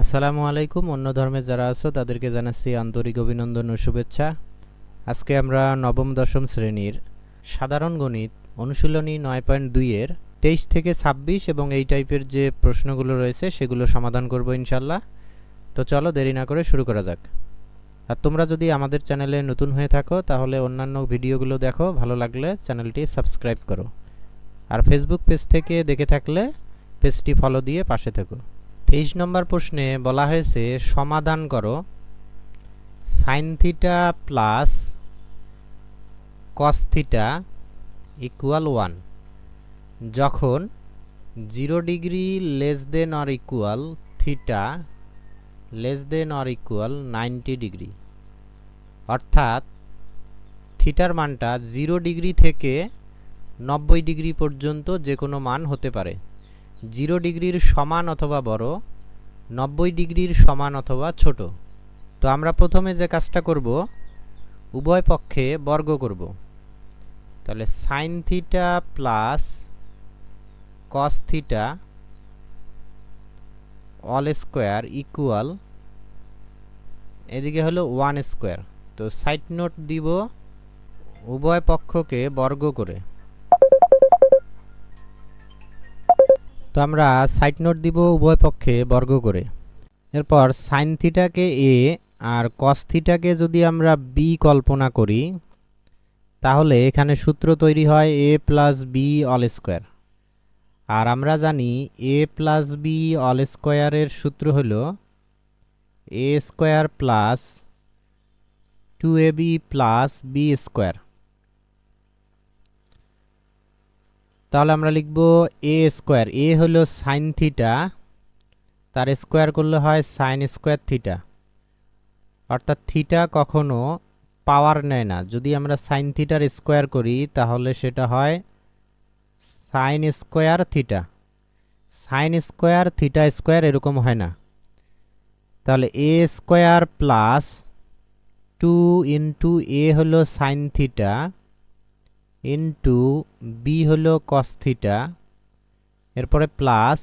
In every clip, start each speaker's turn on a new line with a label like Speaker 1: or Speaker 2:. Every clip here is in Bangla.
Speaker 1: আসসালামু আলাইকুম, অন্য ধর্মের যারা আছো, তাদেরকে জানাচ্ছি আন্তরিক অভিনন্দন ও শুভেচ্ছা। আজকে আমরা নবম, দশম শ্রেণির সাধারণ গণিত অনুশীলনী নয় পয়েন্ট দুইয়ের তেইশ থেকে ছাব্বিশ এবং এই টাইপের যে প্রশ্নগুলো রয়েছে, সেগুলো সমাধান করব ইনশাল্লাহ। তো চলো দেরি না করে শুরু করা যাক। আর তোমরা যদি আমাদের চ্যানেলে নতুন হয়ে থাকো, তাহলে অন্যান্য ভিডিওগুলো দেখো, ভালো লাগলে চ্যানেলটি সাবস্ক্রাইব করো। আর ফেসবুক পেজ থেকে দেখে থাকলে পেজটি ফলো দিয়ে পাশে থেকো। তেইশ নম্বর প্রশ্নে বলা হয়েছে, সমাধান করো। Sine theta plus cos theta equal one যখন zero degree less than or equal theta less than or equal ninety degree অর্থাৎ থিটার মানটা জিরো ডিগ্রি থেকে নব্বই ডিগ্রি পর্যন্ত যে কোনো মান হতে পারে। জিরো ডিগ্রির সমান অথবা বড়, নব্বই ডিগ্রির সমান অথবা ছোট। তো আমরা প্রথমে যে কাজটা করব, উভয় পক্ষে বর্গ করব। তাহলে sine theta plus cos theta all square equal এদিকে হলো ওয়ান স্কোয়ার তো সাইড নোট দিব উভয় পক্ষকে বর্গ করে। তো আমরা সাইড নোট দিব উভয় পক্ষে বর্গ করে। এরপর সাইন থিটাকে এ আর কস থিটাকে যদি আমরা বি কল্পনা করি, তাহলে এখানে সূত্র তৈরি হয় A plus B all square আর আমরা জানি এ প্লাস বি অল স্কোয়ারের সূত্র হল A square plus two A B plus B square তাহলে আমরা লিখব এ স্কোয়ার এ হলো সাইন থিটা তার স্কোয়ার করলে হয় সাইন স্কোয়ার থিটা অর্থাৎ থিটা কখনো পাওয়ার নেয় না। যদি আমরা সাইন থিটার স্কোয়ার করি, তাহলে সেটা হয় sine square theta sine square theta square এরকম হয় না। তাহলে A square plus two into A হলো সাইন থিটা ইন্টু বি হলো কস থিটা এরপরে প্লাস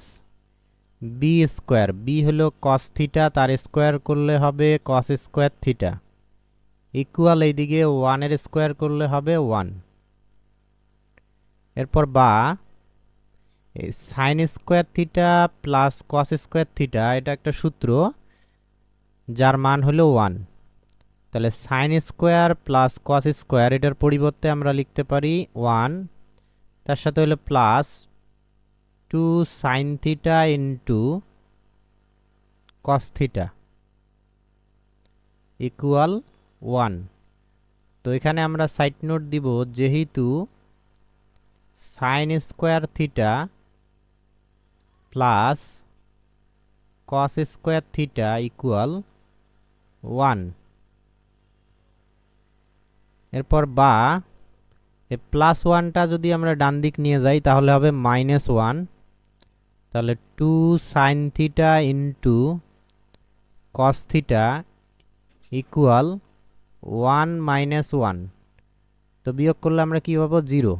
Speaker 1: বি স্কোয়ার বি হলো কস থিটা তার স্কোয়ার করলে হবে কস স্কোয়ার থিটা ইকুয়াল এইদিকে ওয়ানের স্কোয়ার করলে হবে ওয়ান এরপর বা, এই sine square theta plus cos square theta এটা একটা সূত্র, যার মান হলো ওয়ান তাহলে sine square plus cos square এটার পরিবর্তে আমরা লিখতে পারি ওয়ান তার সাথে হলো plus two sine theta into cos theta equal one তো এখানে আমরা সাইড নোট দিব, যেহেতু sine square theta plus cos square theta equal one এরপর বা, এ প্লাস ওয়ানটা যদি আমরা ডান দিক নিয়ে যাই, তাহলে হবে মাইনাস ওয়ান তাহলে two sine theta into cos theta equal one minus one তো বিয়োগ করলে আমরা কী পাবো? জিরো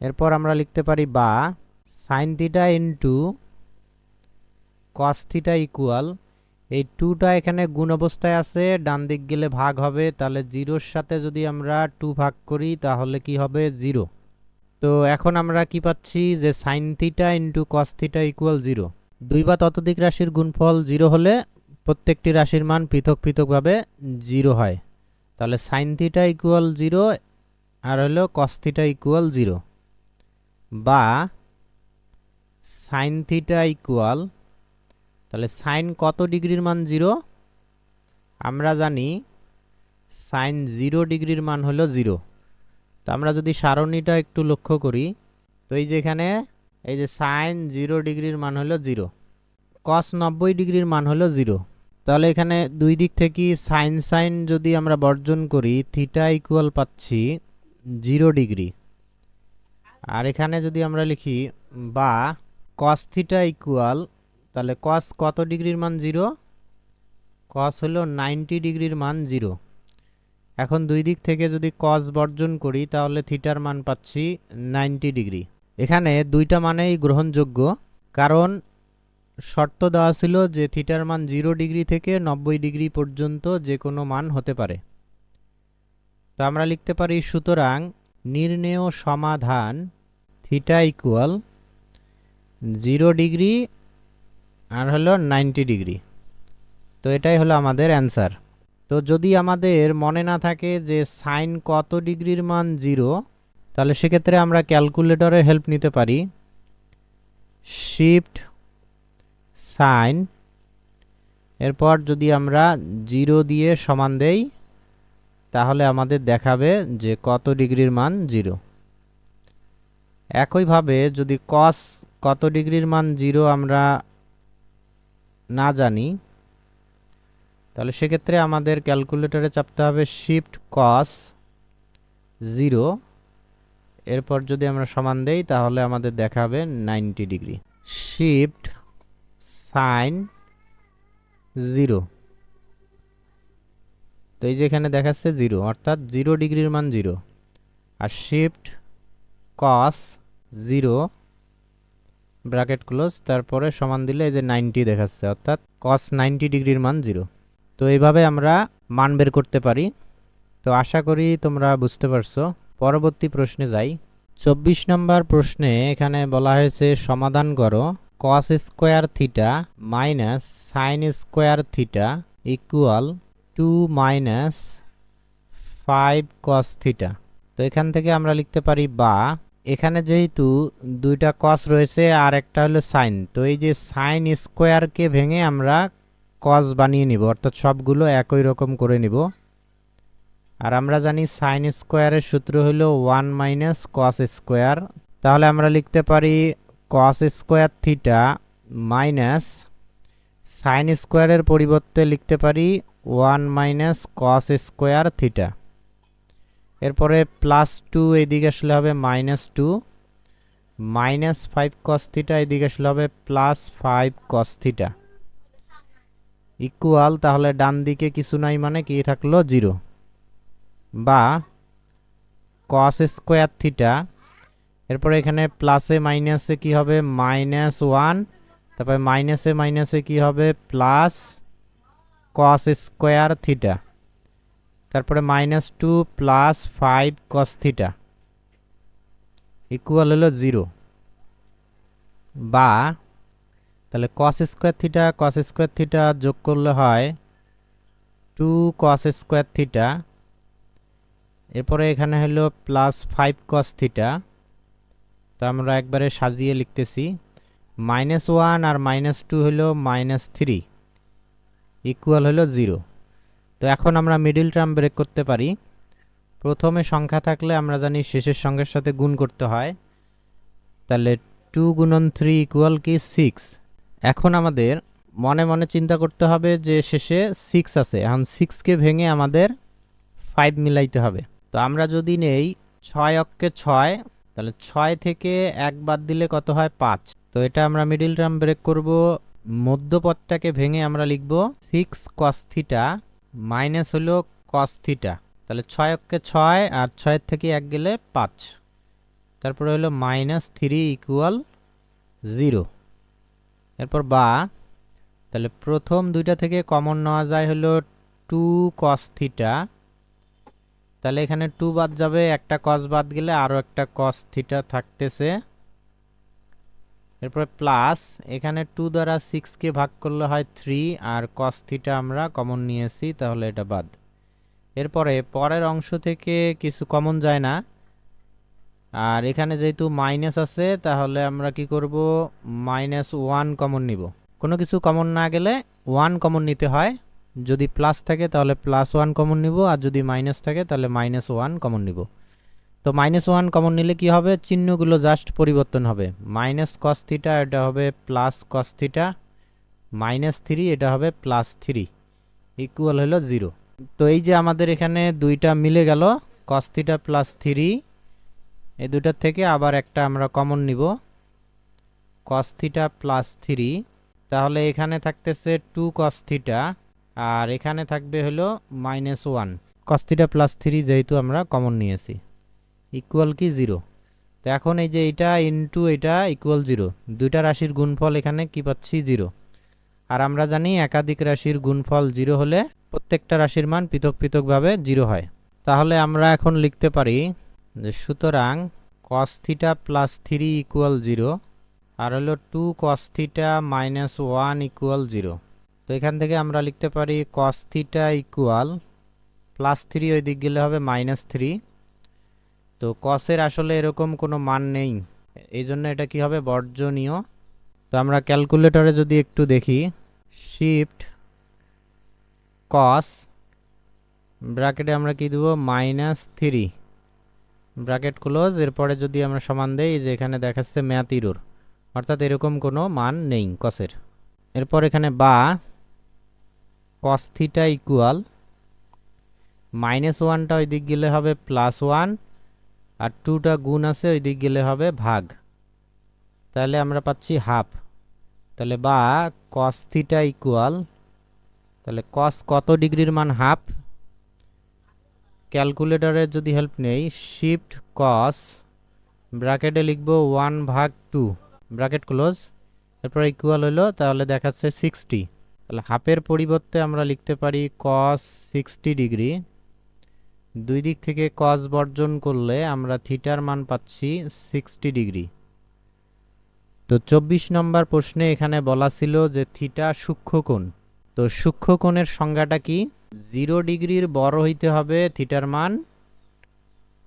Speaker 1: এরপর আমরা লিখতে পারি বা sine theta into cos theta equal এই টুটা এখানে গুণ অবস্থায় আছে, ডান দিক গেলে ভাগ হবে, তাহলে জিরোর সাথে যদি আমরা টু ভাগ করি, তাহলে কি হবে? জিরো তো এখন আমরা কি পাচ্ছি? যে sine theta into cos theta equal zero দুই বা ততোধিক রাশির গুণফল জিরো হলে প্রত্যেকটি রাশির মান পৃথক পৃথকভাবে জিরো হয়। তাহলে সাইন থিটা ইকুয়াল জিরো আর হলো কস থিটা ইকুয়াল জিরো বা সাইন থিটা ইকুয়াল তাহলে সাইন কত ডিগ্রির মান জিরো আমরা জানি সাইন জিরো ডিগ্রির মান হলো জিরো তো আমরা যদি সারণীটা একটু লক্ষ্য করি, তো এই যে এখানে, এই যে সাইন জিরো ডিগ্রির মান হলো জিরো কস নব্বই ডিগ্রির মান হলো জিরো তাহলে এখানে দুই দিক থেকে সাইন সাইন যদি আমরা বর্জন করি থিটা ইকুয়াল পাচ্ছি জিরো ডিগ্রি। আর এখানে যদি আমরা লিখি বা কস থিটা ইকুয়াল তাহলে কস কত ডিগ্রির মান জিরো কস হলো নাইনটি ডিগ্রির মান জিরো এখন দুই দিক থেকে যদি কস বর্জন করি, তাহলে থিটার মান পাচ্ছি নাইনটি ডিগ্রি। এখানে দুইটা মানেই গ্রহণযোগ্য, কারণ শর্ত দেওয়া ছিল যে থিটার মান জিরো ডিগ্রি থেকে নব্বই ডিগ্রি পর্যন্ত যে কোনো মান হতে পারে। তো আমরা লিখতে পারি, সুতরাং নির্ণেয় সমাধান থিটা ইকুয়াল জিরো ডিগ্রি আর হলো নাইনটি ডিগ্রি। তো এটাই হলো আমাদের অ্যান্সার। তো যদি আমাদের মনে না থাকে যে সাইন কত ডিগ্রির মান জিরো, তাহলে সেক্ষেত্রে আমরা ক্যালকুলেটরের হেল্প নিতে পারি। শিফট সাইন, এরপর যদি আমরা জিরো দিয়ে সমান দেই, তাহলে আমাদের দেখাবে যে কত ডিগ্রির মান জিরো। একইভাবে যদি কস কত ডিগ্রির মান জিরো আমরা না জানি, তাহলে সেক্ষেত্রে আমাদের ক্যালকুলেটরে চাপতে হবে শিফট কস জিরো এরপর যদি আমরা সমান দেই তাহলে আমাদের দেখাবে ninety degree shift sine zero তো এই যে এখানে দেখাচ্ছে জিরো অর্থাৎ জিরো ডিগ্রির মান জিরো আর shift cos zero bracket close তারপরে সমান দিলে এই যে নাইনটি দেখাচ্ছে, অর্থাৎ কস নাইনটি ডিগ্রির মান জিরো তো এইভাবে আমরা মান বের করতে পারি। তো আশা করি তোমরা বুঝতে পারছ। পরবর্তী প্রশ্নে যাই। চব্বিশ নম্বর প্রশ্নে এখানে বলা হয়েছে, সমাধান করো cos square theta minus sine square theta equal two minus five cos theta তো এখান থেকে আমরা লিখতে পারি বা এখানে যেহেতু দুইটা কস রয়েছে আর একটা হলো সাইন তো এই যে সাইন স্কোয়ারকে ভেঙে আমরা কস বানিয়ে নিব, অর্থাৎ সবগুলো একই রকম করে নিব। আর আমরা জানি সাইন স্কোয়ারের সূত্র হলো ওয়ান মাইনাস কস স্কোয়ার তাহলে আমরা লিখতে পারি cos square theta minus sine স্কোয়ারের পরিবর্তে লিখতে পারি one minus cos square theta এরপরে প্লাস টু এইদিকে আসলে হবে minus two minus five cos theta এইদিকে আসলে হবে plus five cos theta equal তাহলে ডান দিকে কিছু নাই মানে কি থাকল জিরো বা কস স্কোয়ার থিটা এরপরে এখানে প্লাসে মাইনাসে কি হবে? মাইনাস ওয়ান তারপরে মাইনাসে মাইনাসে কি হবে? প্লাস কস স্কোয়ার থিটা তারপরে minus two plus five cos theta equal হলো জিরো বা তাহলে cos square theta cos square theta যোগ করলে হয় টু কস স্কোয়ার থিটা এরপরে এখানে হলো প্লাস ফাইভ কস থিটা তো আমরা একবারে সাজিয়ে লিখতেছি। মাইনাস ওয়ান আর মাইনাস টু হলো মাইনাস থ্রি ইকুয়াল হলো জিরো তো এখন আমরা মিডিল টার্ম ব্রেক করতে পারি। প্রথমে সংখ্যা থাকলে আমরা জানি শেষের সংখ্যার সাথে গুণ করতে হয়। তাহলে টু গুণন থ্রি ইকুয়াল কি? সিক্স এখন আমাদের মনে মনে চিন্তা করতে হবে যে শেষে সিক্স আছে। এখন সিক্সকে ভেঙে আমাদের ফাইভ মিলাইতে হবে। তো আমরা যদি নেই ছয় অক্ষে ছয়, তাহলে ছয় থেকে এক বাদ দিলে কত হয়? পাঁচ। তো এটা আমরা মিডিল টার্ম ব্রেক করব। মধ্যপথটাকে ভেঙে আমরা লিখব সিক্স কস থিটা মাইনাস হলো কস থিটা তাহলে ছয় অক্ষে ছয় আর ছয়ের থেকে এক গেলে পাঁচ। তারপরে হলো মাইনাস থ্রি ইকুয়াল জিরো এরপর বা, তাহলে প্রথম দুইটা থেকে কমন নেওয়া যায় হলো টু কস থিটা তাহলে এখানে টু বাদ যাবে, একটা কস বাদ গেলে আরও একটা কস থিটা থাকতেছে। এরপরে প্লাস, এখানে টু দ্বারা সিক্সকে ভাগ করলে হয় থ্রি আর কস থিটা আমরা কমন নিয়েছি, তাহলে এটা বাদ। এরপরে পরের অংশ থেকে কিছু কমন যায় না। আর এখানে যেহেতু মাইনাস আছে, তাহলে আমরা কি করব? মাইনাস ওয়ান কমন নিব। কোনো কিছু কমন না গেলে ওয়ান কমন নিতে হয়। যদি প্লাস থাকে, তাহলে প্লাস ওয়ান কমন নিব, আর যদি মাইনাস থাকে, তাহলে মাইনাস ওয়ান কমন নিব। তো মাইনাস ওয়ান কমন নিলে কি হবে? চিহ্নগুলো জাস্ট পরিবর্তন হবে। মাইনাস কস থিটা এটা হবে plus cos theta minus three এটা হবে প্লাস থ্রি ইকুয়াল হলো জিরো তো এই যে আমাদের এখানে দুইটা মিলে গেল কস থিটা প্লাস থ্রি এই দুটার থেকে আবার একটা আমরা কমন নিব। কস থিটা প্লাস থ্রি তাহলে এখানে থাকতেছে টু কস থিটা আর এখানে থাকবে হলো minus one cos theta plus three যেহেতু আমরা কমন নিয়েছি। ইকুয়াল কি জিরো তো এখন এই যে এটা ইনটু এটা ইকুয়াল জিরো দুইটা রাশির গুণফল এখানে কি পাচ্ছি? জিরো আর আমরা জানি একাধিক রাশির গুণফল জিরো হলে প্রত্যেকটা রাশির মান পৃথক পৃথকভাবে জিরো হয়। তাহলে আমরা এখন লিখতে পারি যে সুতরাং cos theta plus three equal zero আর হলো two cos theta minus one equal zero তো এখান থেকে আমরা লিখতে পারি cos theta equal plus three ওই দিক গেলে হবে মাইনাস থ্রি তো কসের আসলে এরকম কোনো মান নেই। এই জন্য এটা কি হবে? বর্জনীয়। তো আমরা ক্যালকুলেটরে যদি একটু দেখি শিফট কস ব্র্যাকেটে আমরা কি দেবো? Minus three. ব্র্যাকেট ক্লোজ, এরপরে যদি আমরা সমান দেই যে এখানে দেখাচ্ছে ম্যাথ অর্থাৎ এরকম কোনো মান নেই কসের। এরপর এখানে বা কস থিটা ইকুয়াল মাইনাস ওয়ানটা ওই দিক গেলে হবে প্লাস ওয়ান আর টুটা গুণ আছে, ওই দিক গেলে হবে ভাগ। তাহলে আমরা পাচ্ছি হাফ তাহলে বা কস থিটা ইকুয়াল তাহলে কস কত ডিগ্রির মান হাফ ক্যালকুলেটরের যদি হেল্প নেই শিফট কস ব্র্যাকেটে লিখব ওয়ান ভাগ টু ব্র্যাকেট ক্লোজ এরপর ইকুয়াল হলো, তাহলে দেখাচ্ছে সিক্সটি তাহলে হাফের পরিবর্তে আমরা লিখতে পারি কস সিক্সটি ডিগ্রি। দুই দিক থেকে কস বর্জন করলে আমরা থিটার মান পাচ্ছি সিক্সটি ডিগ্রি তো চব্বিশ নম্বর প্রশ্নে এখানে বলা ছিল যে থিটা সূক্ষ্মকোণ তো সূক্ষ্মকোণের সংজ্ঞাটা কি? জিরো ডিগ্রির বড় হইতে হবে থিটার মান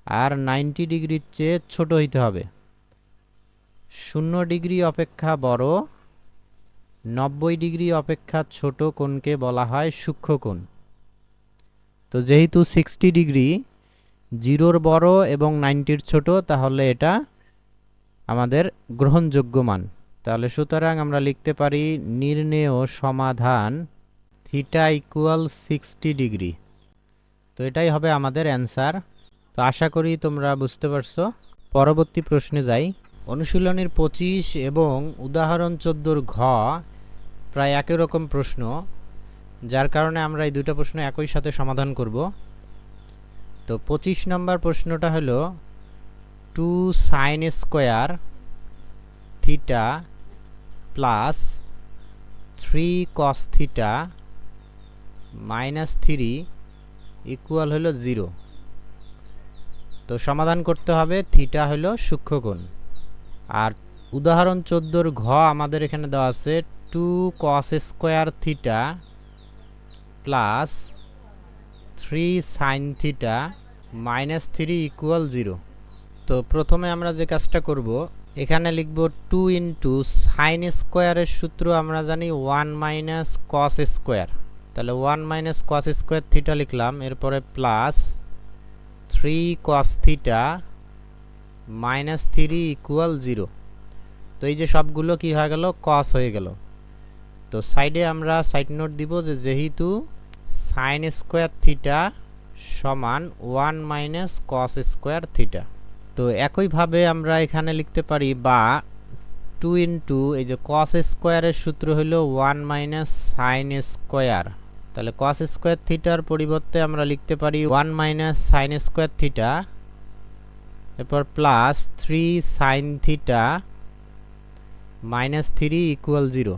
Speaker 1: আর নাইনটি ডিগ্রির চেয়ে ছোট হইতে হবে। শূন্য ডিগ্রি অপেক্ষা বড়, নব্বই ডিগ্রি অপেক্ষা ছোট কোণকে বলা হয় সূক্ষ্মকোণ তো যেহেতু সিক্সটি ডিগ্রি জিরোর বড় এবং নাইনটির ছোট, তাহলে এটা আমাদের গ্রহণযোগ্য মান। তাহলে সুতরাং আমরা লিখতে পারি নির্ণেয় সমাধান থিটা ইকুয়াল সিক্সটি ডিগ্রি তো এটাই হবে আমাদের অ্যান্সার তো আশা করি তোমরা বুঝতে পারছ। পরবর্তী প্রশ্নে যাই। অনুশীলনের পঁচিশ এবং উদাহরণ চোদ্দোর ঘ প্রায় একই রকম প্রশ্ন। যার কারণে আমরা এই দুটো প্রশ্ন একই সাথে সমাধান করব। তো পঁচিশ নম্বর প্রশ্নটা হলো, two sine square theta plus three cos theta minus three equal হলো জিরো। তো সমাধান করতে হবে, থিটা হলো সূক্ষ্মকোণ। আর উদাহরণ চোদ্দোর ঘ আমাদের এখানে দেওয়া আছে, two cos square theta plus three sine theta minus three equal zero. তো প্রথমে আমরা যে কাজটা করব, এখানে লিখব টু ইন্টু সাইন স্কোয়ারের সূত্র আমরা জানি ওয়ান মাইনাস কস স্কোয়ার। তাহলে one minus cos square theta লিখলাম, এরপরে plus three cos theta minus three equal zero. তো এই যে সবগুলো কি হয়ে গেল? কস হয়ে গেল। তো সাইডে আমরা সাইড নোট দিব যে যেহেতু সাইন স্কোয়ার থিটা সমান one minus cos square theta তো একইভাবে আমরা এখানে লিখতে পারি বা টু ইন্টু এই যে কস স্কোয়ারের সূত্র হলো ওয়ান মাইনাস সাইন স্কোয়ার তাহলে কস স্কোয়ার থিটার পরিবর্তে আমরা লিখতে পারি one minus sine square theta এরপর plus three sine theta minus three equal zero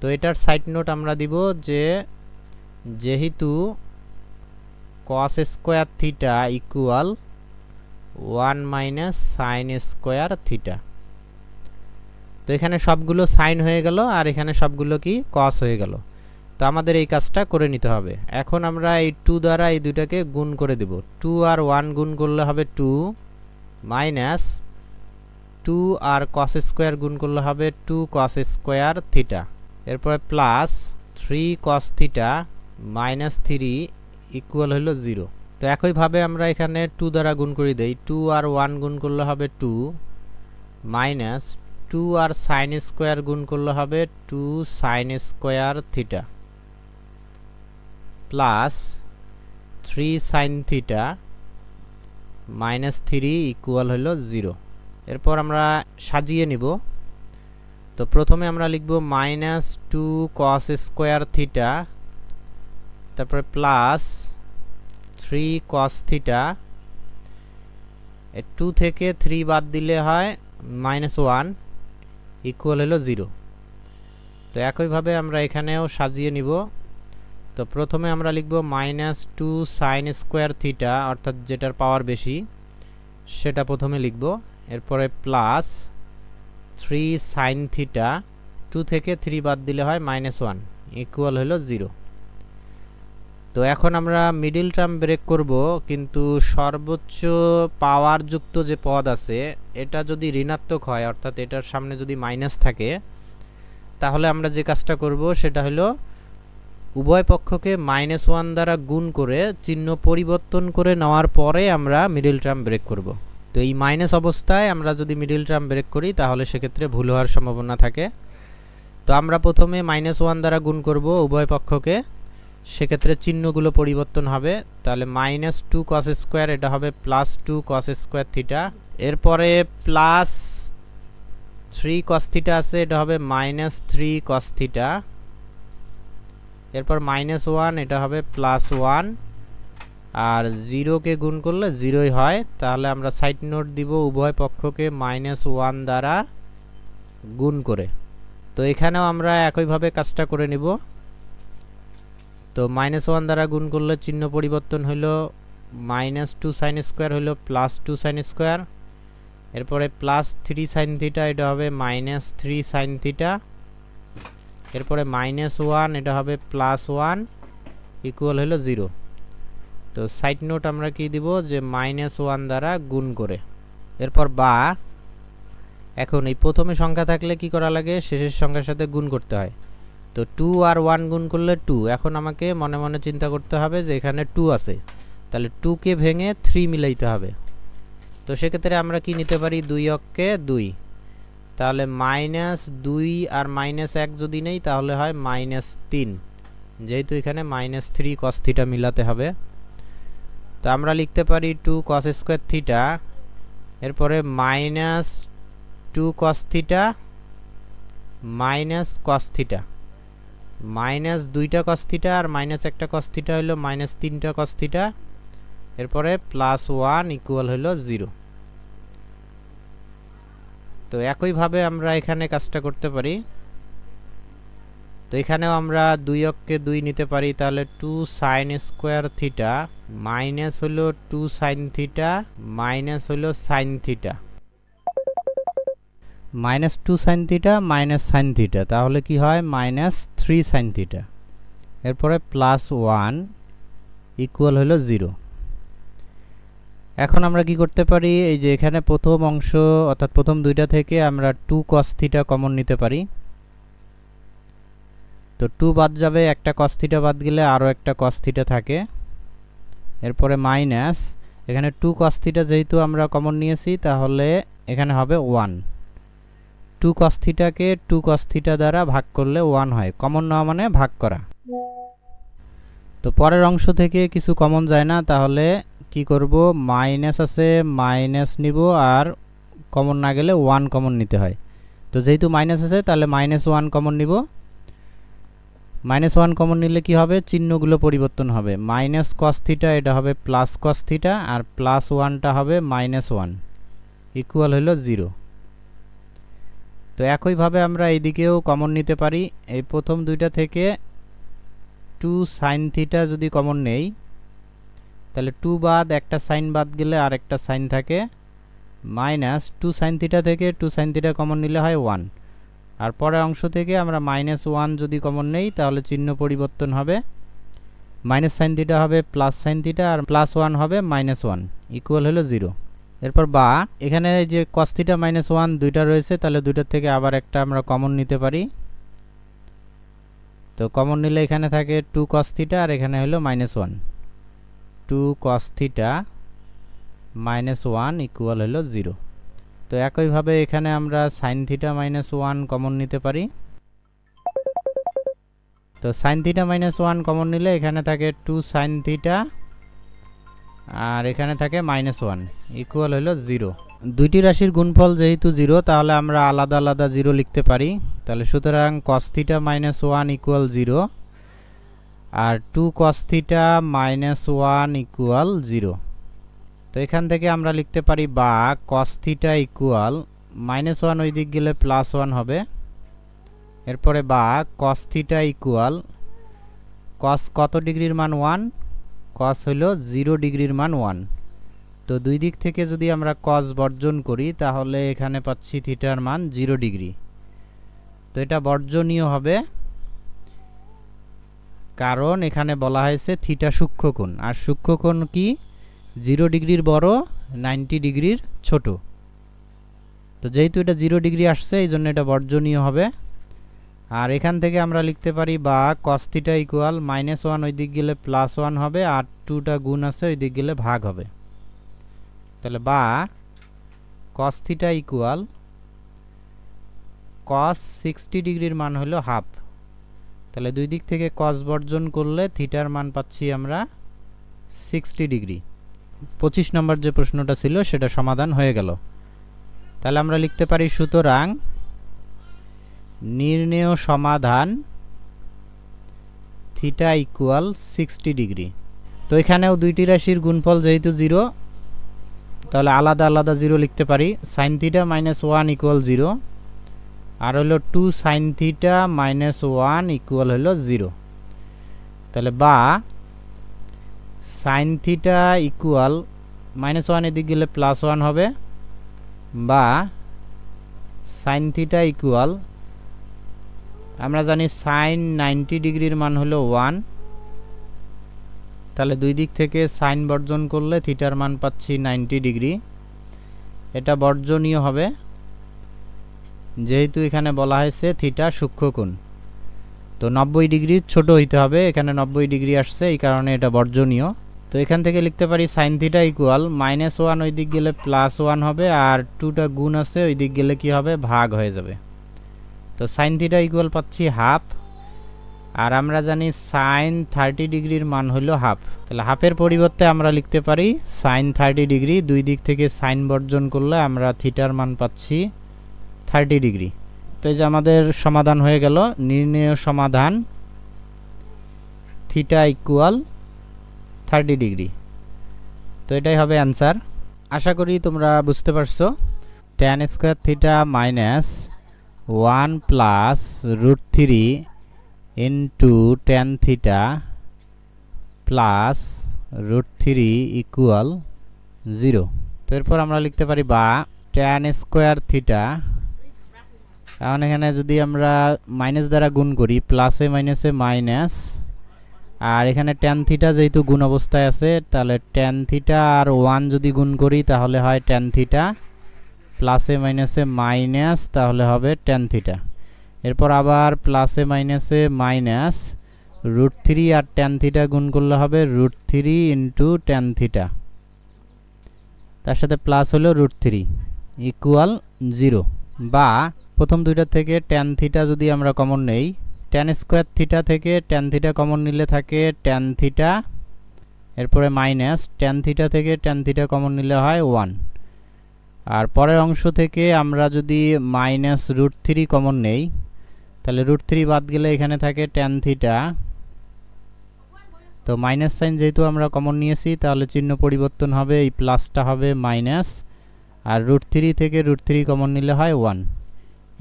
Speaker 1: তো এটার সাইড নোট আমরা দিব যে যেহেতু cos square theta equal one minus sine square theta তো এখানে সবগুলো সাইন হয়ে গেল আর এখানে সবগুলো কি কস হয়ে গেল। তো আমাদের এই কাজটা করে নিতে হবে। এখন আমরা এই টু দ্বারা এই দুটাকে গুণ করে দেব। টু আর ওয়ান গুণ করলে হবে টু মাইনাস টু আর কস স্কোয়ার গুণ করলে হবে টু কস স্কোয়ার থিটা এরপরে plus three cos theta minus three equal হলো জিরো তো একইভাবে আমরা এখানে টু দ্বারা গুণ করে দেই। টু আর ওয়ান গুণ করলে হবে টু মাইনাস টু আর সাইন স্কোয়ার গুণ করলে হবে two sine square theta plus three sine theta minus three equal হলো জিরো এরপর আমরা সাজিয়ে নিব। তো প্রথমে আমরা লিখব minus two cos square theta তারপরে plus three cos theta two থেকে থ্রি বাদ দিলে হয় মাইনাস ওয়ান ইকুয়াল হলো জিরো তো একইভাবে আমরা এখানেও সাজিয়ে নিব। তো প্রথমে আমরা লিখব minus two sine square theta অর্থাৎ যেটার পাওয়ার বেশি, সেটা প্রথমে লিখব। এরপরে plus three sine theta two থেকে থ্রি বাদ দিলে হয় মাইনাস ওয়ান ইকুয়াল হলো জিরো তো এখন আমরা মিডিল টার্ম ব্রেক করব, কিন্তু সর্বোচ্চ পাওয়ার যুক্ত যে পদ আছে, এটা যদি ঋণাত্মক হয়, অর্থাৎ এটার সামনে যদি মাইনাস থাকে, তাহলে আমরা যে কাজটা করব সেটা হলো উভয় পক্ষকে মাইনাস ওয়ান দ্বারা গুণ করে চিহ্ন পরিবর্তন করে নেওয়ার পরে আমরা মিডিল টার্ম ব্রেক করব। তো এই মাইনাস অবস্থায় আমরা যদি মিডিল টার্ম ব্রেক করি, তাহলে সেক্ষেত্রে ভুল হওয়ার সম্ভাবনা থাকে। তো আমরা প্রথমে মাইনাস ওয়ান দ্বারা গুণ করব উভয় পক্ষকে। সেক্ষেত্রে চিহ্নগুলো পরিবর্তন হবে। তাহলে মাইনাস টু কস স্কোয়ার এটা হবে plus two cos square theta এরপরে প্লাস থ্রি কস থিটা আছে, এটা হবে মাইনাস থ্রি কস থিটা এরপর মাইনাস ওয়ান এটা হবে প্লাস ওয়ান আর জিরোকে গুণ করলে জিরোই হয়। তাহলে আমরা সাইড নোট দিব উভয় পক্ষকে মাইনাস ওয়ান দ্বারা গুণ করে। তো এখানেও আমরা একইভাবে কাজটা করে নিব। তো মাইনাস ওয়ান দ্বারা গুণ করলে চিহ্ন পরিবর্তন হইল মাইনাস টু সাইন স্কোয়ার হইল প্লাস টু সাইন স্কোয়ার এরপরে প্লাস থ্রি সাইন থিটা এটা হবে মাইনাস থ্রি সাইন থিটা এরপরে মাইনাস ওয়ান এটা হবে প্লাস ওয়ান ইকুয়াল হলো জিরো তো সাইড নোট আমরা কি দিব? যে মাইনাস ওয়ান দ্বারা গুণ করে। এরপর বা, এখন এই প্রথমে সংখ্যা থাকলে কি করা লাগে? শেষের সংখ্যার সাথে গুণ করতে হয়। তো টু আর ওয়ান গুণ করলে টু এখন আমাকে মনে মনে চিন্তা করতে হবে যে এখানে টু আছে। তাহলে টুকে ভেঙে থ্রি মিলাইতে হবে। তো সেক্ষেত্রে আমরা কি নিতে পারি? দুই অক্ষে দুই। তাহলে মাইনাস দুই আর মাইনাস এক যদি নেই, তাহলে হয় মাইনাস তিন। যেহেতু এখানে মাইনাস থ্রি কস থিটা মিলাতে হবে। তো আমরা লিখতে পারি টু কস স্কোয়ার থিটা এরপরে minus two cos theta minus cos theta minus দুইটা কস থিটা আর মাইনাস একটা কস থিটা হলো মাইনাস তিনটা কস থিটা এরপরে প্লাস ওয়ান ইকুয়াল হলো জিরো তো একইভাবে আমরা এখানে কাজটা করতে পারি। তো এখানেও আমরা দুই অক্ষে দুই নিতে পারি, তাহলে two sine square theta minus হলো টু সাইন থিটা মাইনাস হলো sine theta minus two sine theta, minus sine theta. তাহলে কি হয়? Minus three sine theta. এরপরে প্লাস ওয়ান ইকুয়াল হলো জিরো। এখন আমরা কি করতে পারি? এই যে এখানে প্রথম অংশ, অর্থাৎ প্রথম দুইটা থেকে আমরা টু কস থিটা কমন নিতে পারি। তো টু বাদ যাবে, একটা কস থিটা বাদ গেলে আরও একটা কস থিটা থাকে। এরপরে মাইনাস, এখানে টু কস থিটা যেহেতু আমরা কমন নিয়েছি, তাহলে এখানে হবে ওয়ান। টু কস থিটাকে টু কস থিটা দ্বারা ভাগ করলে ওয়ান হয়। কমন নেওয়া মানে ভাগ করা। তো পরের অংশ থেকে কিছু কমন যায় না, তাহলে কি করব? মাইনাস আছে মাইনাস নিব আর কমন না গেলে ওয়ান কমন নিতে হয়। তো যেহেতু মাইনাস আছে, তাহলে মাইনাস ওয়ান কমন নিব। মাইনাস ওয়ান কমন নিলে কি হবে? চিহ্নগুলো পরিবর্তন হবে। মাইনাস কস থিটা এটা হবে প্লাস কস আর প্লাস ওয়ানটা হবে মাইনাস ওয়ান ইকুয়াল হলো জিরো তো একইভাবে আমরা এইদিকেও কমন নিতে পারি। এই প্রথম দুইটা থেকে টু সাইন থিটা যদি কমন নেই, তাহলে টু বাদ, একটা সাইন বাদ গেলে আর একটা সাইন থাকে। মাইনাস টু সাইন থিটা থেকে টু সাইন থিটা কমন নিলে হয় ওয়ান আর পরের অংশ থেকে আমরা মাইনাস ওয়ান যদি কমন নেই, তাহলে চিহ্ন পরিবর্তন হবে। মাইনাস সাইন থিটা হবে প্লাস সাইন থিটা আর প্লাস ওয়ান হবে মাইনাস ওয়ান ইকুয়াল হলো জিরো এরপর বা, এখানে যে কস থিটা মাইনাস ওয়ান দুইটা রয়েছে, তাহলে দুইটার থেকে আবার একটা আমরা কমন নিতে পারি। তো কমন নিলে এখানে থাকে টু কস থিটা আর এখানে হলো minus one two cos theta minus one equal হলো জিরো তো একইভাবে এখানে আমরা sine theta minus one common নিতে পারি। তো sine theta minus one common নিলে এখানে থাকে টু সাইন থিটা আর এখানে থাকে মাইনাস ওয়ান ইকুয়াল হলো জিরো দুইটি রাশির গুণফল যেহেতু জিরো তাহলে আমরা আলাদা আলাদা জিরো লিখতে পারি। তাহলে সুতরাং cos theta minus one equal zero আর two cos theta minus one equal zero তো এখান থেকে আমরা লিখতে পারি বা cos theta equal minus one ওই দিক গেলে প্লাস ওয়ান হবে। এরপরে বা কস থিটা ইকুয়াল কস কত ডিগ্রির মান ওয়ান কস হলো জিরো ডিগ্রির মান ওয়ান তো দুই দিক থেকে যদি আমরা কস বর্জন করি, তাহলে এখানে পাচ্ছি থিটার মান জিরো ডিগ্রি তো এটা বর্জনীয় হবে কারণ এখানে বলা হয়েছে থিটা সূক্ষ্মকোণ। আর সূক্ষ্মকোণ কি? জিরো ডিগ্রির বড় নাইনটি ডিগ্রির ছোট। তো যেহেতু এটা জিরো ডিগ্রি আসছে, এই জন্য এটা বর্জনীয় হবে। আর এখান থেকে আমরা লিখতে পারি বা cos theta equal minus one ওই দিক গেলে প্লাস ওয়ান হবে আর টুটা গুণ আছে ওই দিক গেলে ভাগ হবে। তাহলে বা cos theta equal cos sixty ডিগ্রির মান হলো হাফ তাহলে দুই দিক থেকে কস বর্জন করলে থিটার মান পাচ্ছি আমরা সিক্সটি ডিগ্রি পঁচিশ নম্বর যে প্রশ্নটা ছিল সেটা সমাধান হয়ে গেল। তাহলে আমরা লিখতে পারি সুতরাং নির্ণেয় সমাধান থিটা ইকুয়াল সিক্সটি ডিগ্রি। তো এখানেও দুইটি রাশির গুণফল যেহেতু জিরো, তাহলে আলাদা আলাদা জিরো লিখতে পারি। Sine theta minus one equal zero, আর হলো two sine theta minus one equal হলো জিরো। তাহলে বা sine theta equal minus one এদিক গেলে প্লাস ওয়ান হবে, বা সাইন থিটা ইকুয়াল আমরা জানি সাইন নাইনটি ডিগ্রির মান হলো ওয়ান। তাহলে দুই দিক থেকে সাইন বর্জন করলে থিটার মান পাচ্ছি নাইনটি ডিগ্রি। এটা বর্জনীয় হবে। যেহেতু এখানে বলা হয়েছে থিটা সূক্ষ্মকোণ। তো নব্বই ডিগ্রি ছোট হইতে হবে, এখানে নব্বই ডিগ্রি আসছে, এই কারণে এটা বর্জনীয়। তো এখান থেকে লিখতে পারি sine theta equal, minus one ওই দিক গেলে প্লাস ওয়ান হবে, আর টুটা গুণ আছে, ওই দিক গেলে কি হবে? ভাগ হয়ে যাবে। তো সাইন থিটা ইকুয়াল পাচ্ছি হাফ আর আমরা জানি সাইন থার্টি ডিগ্রির মান হলো হাফ তাহলে হাফের পরিবর্তে আমরা লিখতে পারি সাইন থার্টি ডিগ্রি দুই দিক থেকে সাইন বর্জন করলে আমরা থিটার মান পাচ্ছি থার্টি ডিগ্রি তো এই যে আমাদের সমাধান হয়ে গেল, নির্ণয় সমাধান থিটা ইকুয়াল থার্টি ডিগ্রি তো এটাই হবে অ্যান্সার আশা করি তোমরা বুঝতে পারছ। Tan square theta minus one plus root three into tan theta plus root three equal zero. তো এরপর আমরা লিখতে পারি বা ট্যান স্কোয়ার থিটা। এখন এখানে যদি আমরা মাইনাস দ্বারা গুণ করি, প্লাসে, মাইনাসে মাইনাস, আর এখানে ট্যান থিটা যেহেতু গুণ অবস্থায় আছে, তাহলে ট্যান থিটা আর ওয়ান যদি গুণ করি, তাহলে হয় ট্যান থিটা। প্লাসে মাইনাসে মাইনাস তাহলে হবে ট্যান থিটা এরপর আবার প্লাসে মাইনাসে মাইনাস রুট থ্রি আর ট্যান থিটা গুণ করলে হবে root three into tan theta তার সাথে প্লাস হলো রুট থ্রি ইকুয়াল জিরো বা প্রথম দুইটা থেকে ট্যান থিটা যদি আমরা কমন নেই ট্যান স্কোয়ার থিটা থেকে ট্যান থিটা কমন নিলে থাকে ট্যান থিটা এরপরে মাইনাস ট্যান থিটা থেকে ট্যান থিটা কমন নিলে হয় ওয়ান আর পরের অংশ থেকে আমরা যদি মাইনাস রুট থ্রি কমন নেই, তাহলে রুট থ্রি বাদ গেলে এখানে থাকে ট্যান থিটা তো মাইনাস সাইন যেহেতু আমরা কমন নিয়েছি, তাহলে চিহ্ন পরিবর্তন হবে, এই প্লাসটা হবে মাইনাস আর রুট থ্রি থেকে রুট থ্রি কমন নিলে হয় ওয়ান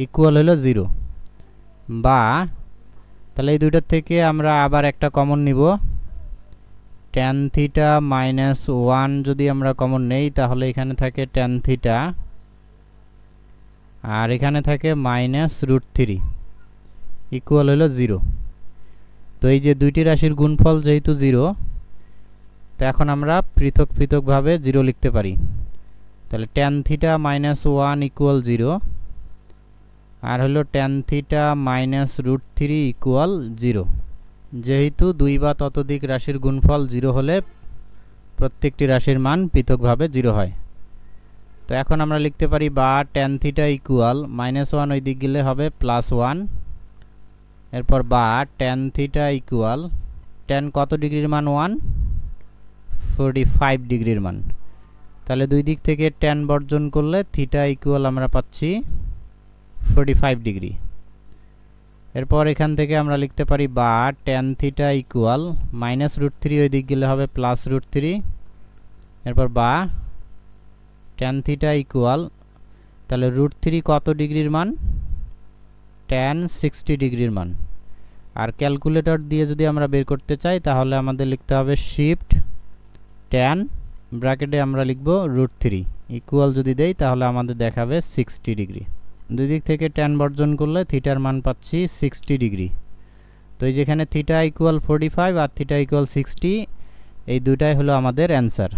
Speaker 1: ইকুয়াল হলো জিরো বা, তাহলে এই দুইটার থেকে আমরা আবার একটা কমন নিব। ট্যান থিটা মাইনাস ওয়ান যদি আমরা কমন নেই, তাহলে এখানে থাকে ট্যান থিটা আর এখানে থাকে মাইনাস রুট থ্রি ইকুয়াল হলো জিরো তো এই যে দুইটি রাশির গুণফল যেহেতু জিরো তো এখন আমরা পৃথক পৃথকভাবে জিরো লিখতে পারি। তাহলে tan theta minus one equal zero আর হলো tan theta minus root three equal zero যেহেতু দুই বা ততোধিক রাশির গুণফল জিরো হলে প্রত্যেকটি রাশির মান পৃথকভাবে জিরো হয়। তো এখন আমরা লিখতে পারি বা tan theta equal minus one ওই দিক গেলে হবে প্লাস ওয়ান এরপর বা ট্যান থিটা ইকুয়াল ট্যান কত ডিগ্রির মান ওয়ান ফোরটি ফাইভ ডিগ্রির মান। তাহলে দুই দিক থেকে ট্যান বর্জন করলে থিটা ইকুয়াল আমরা পাচ্ছি ফোরটি ফাইভ ডিগ্রি। এরপর এখান থেকে আমরা লিখতে পারি বা tan theta equal minus root three ওই দিক গেলে হবে প্লাস রুট থ্রি এরপর বা ট্যান থিটা ইকুয়াল তাহলে রুট থ্রি কত ডিগ্রির মান? ট্যান সিক্সটি ডিগ্রির মান। আর ক্যালকুলেটর দিয়ে যদি আমরা বের করতে চাই, তাহলে আমাদের লিখতে হবে শিফট ট্যান ব্র্যাকেটে আমরা লিখব রুট থ্রি ইকুয়াল যদি দেই, তাহলে আমাদের দেখাবে সিক্সটি ডিগ্রি। দুই দিক থেকে ট্যান বর্জন করলে থিটার মান পাচ্ছি সিক্সটি ডিগ্রি তো এই যেখানে থিটা ইকুয়াল ফোর্টি ফাইভ আর থিটা ইকুয়াল সিক্সটি এই দুটাই হলো আমাদের অ্যান্সার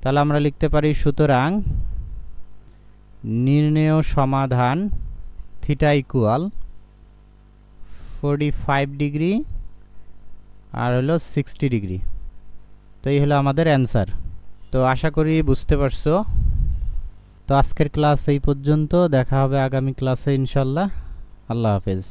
Speaker 1: তাহলে আমরা লিখতে পারি সুতরাং নির্ণেয় সমাধান theta equal forty five degree আর হলো সিক্সটি ডিগ্রি তো এই হলো আমাদের অ্যান্সার তো আশা করি বুঝতে পারছ। তো আজকের ক্লাস এই পর্যন্ত। দেখা হবে আগামী ক্লাসে ইনশাল্লাহ আল্লাহ হাফেজ।